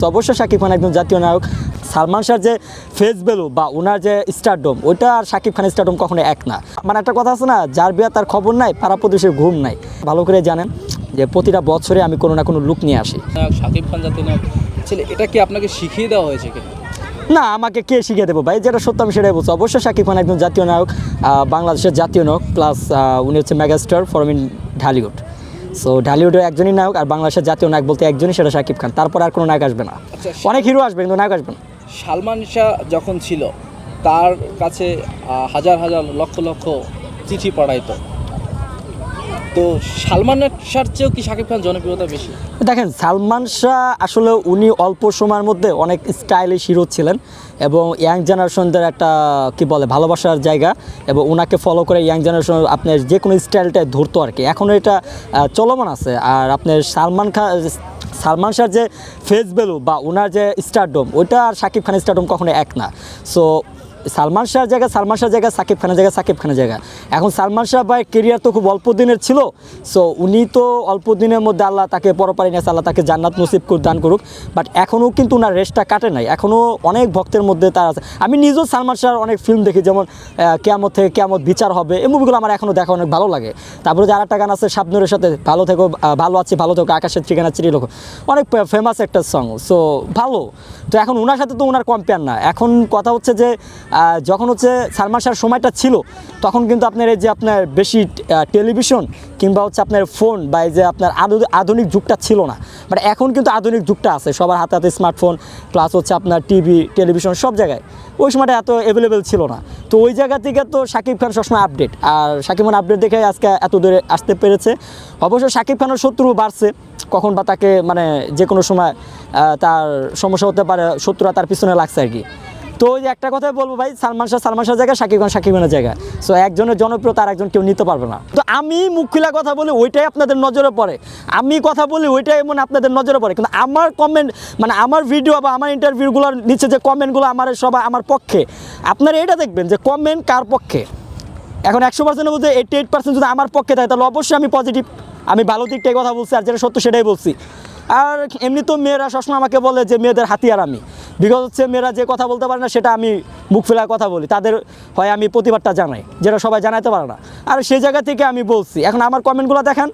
তো অবশ্যই শাকিব খান একজন জাতীয় নায়ক। সালমান শাহর যে ফেস ভ্যালু বা ওনার যে স্টারডম ওইটা আর শাকিব খানের স্টারডম কখনো এক না। মানে একটা কথা আছে না যার বিয়া তার খবর নাই পাড়া প্রদেশের ঘুম নাই। ভালো করে জানেন যে প্রতিটা বছরে আমি কোনো না কোনো লুক নিয়ে আসি। শাকিব খান জাতীয় নায়ক ছেলে এটা কি আপনাকে শিখিয়ে দেওয়া হয়েছে কিনা? না আমাকে কে শিখিয়ে দেবো ভাই? যেটা সত্য আমি সেটাই বলছি। অবশ্যই শাকিব খান একজন জাতীয় নায়ক বাংলাদেশের জাতীয় নায়ক প্লাস উনি হচ্ছে megastar for in Dhallywood so ঢালিউডের একজনই নায়ক আর বাংলাদেশের জাতীয় নায়ক বলতে একজনই সেটা শাকিব খান। তারপর আর কোনো নায়ক আসবে না। আচ্ছা, অনেক হিরো আসবে কিন্তু নায়ক আসবে না। সালমান শাহ যখন ছিল তার কাছে হাজার হাজার লক্ষ লক্ষ চিঠি পড়াইতো তো সালমানের শাহর চেয়েও কি শাকিব খান জনপ্রিয়তা বেশি? দেখেন, সালমান শাহ আসলে উনি অল্প সময়ের মধ্যে অনেক স্টাইলিশ হিরো ছিলেন এবং ইয়াং জেনারেশনদের একটা, কি বলে, ভালোবাসার জায়গা এবং ওনাকে ফলো করে ইয়াং জেনারেশন আপনার যে কোনো স্টাইলটাই ধরতো আর কি। এখনও এটা চলমান আছে। আর আপনার সালমান খান সালমান শাহর যে ফেস ভ্যালু বা ওনার যে স্টারডম ওইটা আর শাকিব খানের স্টারডম কখনো এক না। সো সালমান শাহর জায়গায় সালমান শাহর জায়গায় সাকিব খানের জায়গায় সাকিব খানের জায়গা। এখন সালমান শাহ ভাই কেরিয়ার তো খুব অল্প দিনের ছিল। সো উনি তো অল্প দিনের মধ্যে আল্লাহ তাকে পরপারি নেছে আল্লাহ তাকে জান্নাত নসিব দান করুক। বাট এখনও কিন্তু ওনার রেস্টটা কাটে নাই। এখনও অনেক ভক্তের মধ্যে তার আছে। আমি নিজেও সালমান শাহর অনেক ফিল্ম দেখি, যেমন কেয়ামত থেকে কেয়ামত বিচার হবে। এই মুভিগুলো আমার এখনও দেখা অনেক ভালো লাগে। তারপরে যে আরেকটা গান আছে, শাবনুরের সাথে, ভালো থেকো ভালো আছে, ভালো থেকো, আকাশের ঠিকানা চিরি লোক অনেক ফেমাস একটা সং সো ভালো। তো এখন ওনার সাথে তো ওনার কম্পেয়ার না। এখন কথা হচ্ছে যে যখন হচ্ছে শাহর সময়টা ছিল, তখন কিন্তু আপনার এই যে আপনার বেশি টেলিভিশন কিংবা হচ্ছে আপনার ফোন বা এই যে আপনার আধুনিক যুগটা ছিল না। বাট এখন কিন্তু আধুনিক যুগটা আছে, সবার হাতে হাতে স্মার্টফোন প্লাস হচ্ছে আপনার টিভি টেলিভিশন সব জায়গায়। ওই সময়টা এত অ্যাভেলেবেল ছিল না। তো ওই জায়গা থেকে তো শাকিব খান সবসময় আপডেট আর শাকিব খান আপডেট দেখে আজকে এত দূরে আসতে পেরেছে। অবশ্য শাকিব খানের শত্রু বাড়ছে, কখন বা তাকে মানে যে কোনো সময় তার সমস্যা হতে পারে শত্রুরা তার পিছনে লাগছে আর কি। তো ওই যে একটা কথাই বলব ভাই, সালমান শাহ সালমান শাহ জায়গা শাকিব খান শাকিব খানের জায়গায় সো একজনের জনপ্রিয়তা আর একজন কেউ নিতে পারবে না। তো আমি মুখ খোলা কথা বলি, ওইটাই আপনাদের নজরে পড়ে। আমি কথা বলি, ওইটাই মানে আপনাদের নজরে পড়ে। কিন্তু আমার কমেন্ট মানে আমার ভিডিও বা আমার ইন্টারভিউগুলোর নিচে যে কমেন্টগুলো আমার সবাই আমার পক্ষে, আপনারা এটা দেখবেন যে কমেন্ট কার পক্ষে? এখন একশো পার্সেন্টের মধ্যে এইটি এইট পার্সেন্ট যদি আমার পক্ষে থাকে তাহলে অবশ্যই আমি পজিটিভ আমি ভালো দিকটাই কথা বলছি, আর যেটা সত্য সেটাই বলছি। আর এমনি তো মেয়েরা সবসময় আমাকে বলে যে, মেয়েদের হাতিয়ার আমি। বিকজ হচ্ছে মেয়েরা যে কথা বলতে পারে না, সেটা আমি মুখ ফেলার কথা বলি। তাদের হয় আমি প্রতিবাদটা জানাই, যেটা সবাই জানাইতে পারে না। আর সেই জায়গা থেকে আমি বলছি, এখন আমার কমেন্টগুলো দেখেন,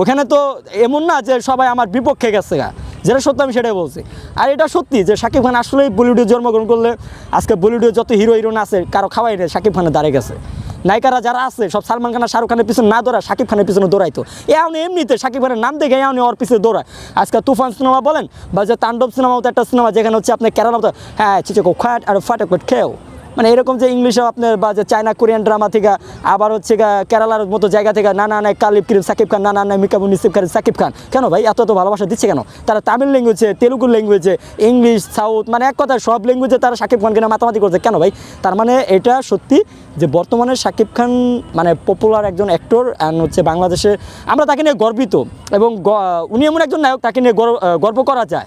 ওখানে তো এমন না যে সবাই আমার বিপক্ষে গেছে গা। যেটা সত্য আমি সেটাই বলছি। আর এটা সত্যি যে শাকিব খান আসলেই বলিউডে জন্মগ্রহণ করলে, আজকে বলিউডে যত হিরো হিরোইন আছে, কারও খাওয়াই নেই শাকিব খানের দাঁড়িয়ে গেছে। নায়িকারা যারা আছে, সব সালমান খানের শাহরুখ খানের পিছনে না দৌড়ায়, শাকিব খানের পিছনে দৌড়াইতো। এমন এমনিতে শাকিব খানের নাম দেখে এমনি ওর পিছনে দৌড়ায়। আজকে তুফান সিনেমা বলেন, বা যে তাণ্ডব সিনেমা একটা সিনেমা যেখানে হচ্ছে আপনার কেরালা হ্যাঁ চিচে ফাটে খেয়েও মানে এরকম যে ইংলিশে আপনার বা যে চায়না কোরিয়ান ড্রামা থেকে আবার হচ্ছে কেরালার মতো জায়গা থেকে না না না কালিব কিরিম, সাকিব খান না না না মিকাবু নিসিব খান, সাকিব খান। কেন ভাই? এত এত ভালোবাসা দিচ্ছে কেন? তারা তামিল ল্যাঙ্গুয়েজে তেলুগু ল্যাঙ্গুয়েজে ইংলিশ সাউথ মানে এক কথা সব ল্যাঙ্গুয়েজে তারা সাকিব খানকে না মাতামাতি করছে। কেন ভাই? তার মানে এটা সত্যি যে বর্তমানে সাকিব খান মানে পপুলার একজন অ্যাক্টর অ্যান্ড হচ্ছে বাংলাদেশে আমরা তাকে নিয়ে গর্বিত এবং উনি এমন একজন নায়ক তাকে নিয়ে গর্ব করা যায়।